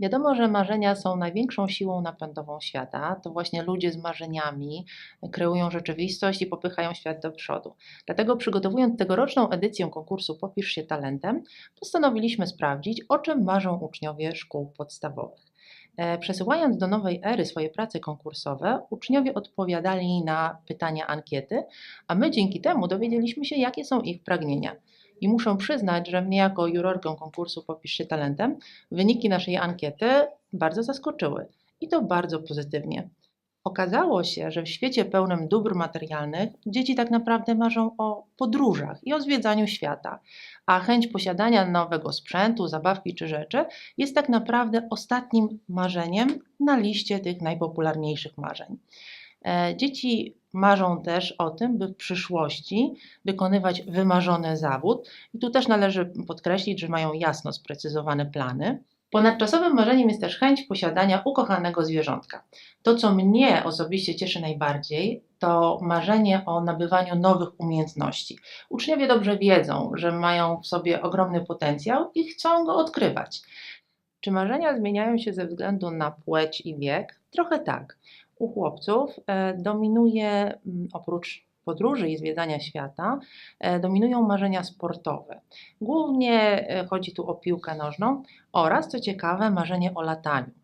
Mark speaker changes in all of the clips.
Speaker 1: Wiadomo, że marzenia są największą siłą napędową świata. To właśnie ludzie z marzeniami kreują rzeczywistość i popychają świat do przodu. Dlatego, przygotowując tegoroczną edycję konkursu Popisz się talentem, postanowiliśmy sprawdzić, o czym marzą uczniowie szkół podstawowych. E, Przesyłając do nowej ery swoje prace konkursowe, uczniowie odpowiadali na pytania ankiety, a my dzięki temu dowiedzieliśmy się, jakie są ich pragnienia. I muszę przyznać, że mnie jako jurorkę konkursu Popisz się talentem wyniki naszej ankiety bardzo zaskoczyły i to bardzo pozytywnie. Okazało się, że w świecie pełnym dóbr materialnych dzieci tak naprawdę marzą o podróżach i o zwiedzaniu świata, a chęć posiadania nowego sprzętu, zabawki czy rzeczy jest tak naprawdę ostatnim marzeniem na liście tych najpopularniejszych marzeń. E, Dzieci marzą też o tym, by w przyszłości wykonywać wymarzony zawód, i tu też należy podkreślić, że mają jasno sprecyzowane plany. Ponadczasowym marzeniem jest też chęć posiadania ukochanego zwierzątka. To, co mnie osobiście cieszy najbardziej, to marzenie o nabywaniu nowych umiejętności. Uczniowie dobrze wiedzą, że mają w sobie ogromny potencjał i chcą go odkrywać. Czy marzenia zmieniają się ze względu na płeć i wiek? Trochę tak. U chłopców e, dominuje, mm, oprócz podróży i zwiedzania świata, e, dominują marzenia sportowe. Głównie e, chodzi tu o piłkę nożną oraz, co ciekawe, marzenie o lataniu.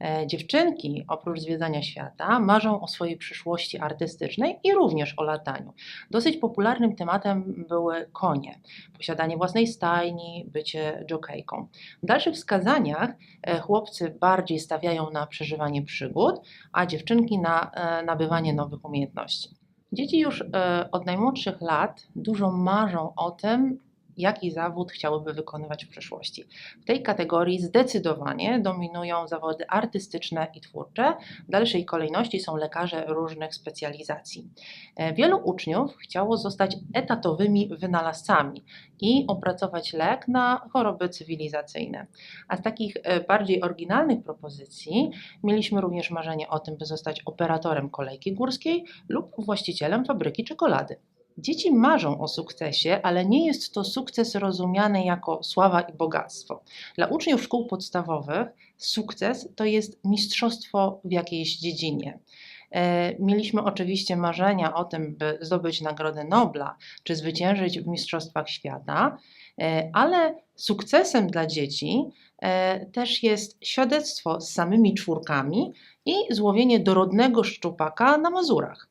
Speaker 1: E, Dziewczynki, oprócz zwiedzania świata, marzą o swojej przyszłości artystycznej i również o lataniu. Dosyć popularnym tematem były konie, posiadanie własnej stajni, bycie jokejką. W dalszych wskazaniach e, chłopcy bardziej stawiają na przeżywanie przygód, a dziewczynki na e, nabywanie nowych umiejętności. Dzieci już od najmłodszych lat dużo marzą o tym, jaki zawód chciałyby wykonywać w przyszłości. W tej kategorii zdecydowanie dominują zawody artystyczne i twórcze. W dalszej kolejności są lekarze różnych specjalizacji. E, Wielu uczniów chciało zostać etatowymi wynalazcami i opracować lek na choroby cywilizacyjne. A z takich e, bardziej oryginalnych propozycji mieliśmy również marzenie o tym, by zostać operatorem kolejki górskiej lub właścicielem fabryki czekolady. Dzieci marzą o sukcesie, ale nie jest to sukces rozumiany jako sława i bogactwo. Dla uczniów szkół podstawowych sukces to jest mistrzostwo w jakiejś dziedzinie. E, Mieliśmy oczywiście marzenia o tym, by zdobyć Nagrodę Nobla czy zwyciężyć w Mistrzostwach Świata, e, ale sukcesem dla dzieci e, też jest świadectwo z samymi czwórkami i złowienie dorodnego szczupaka na Mazurach.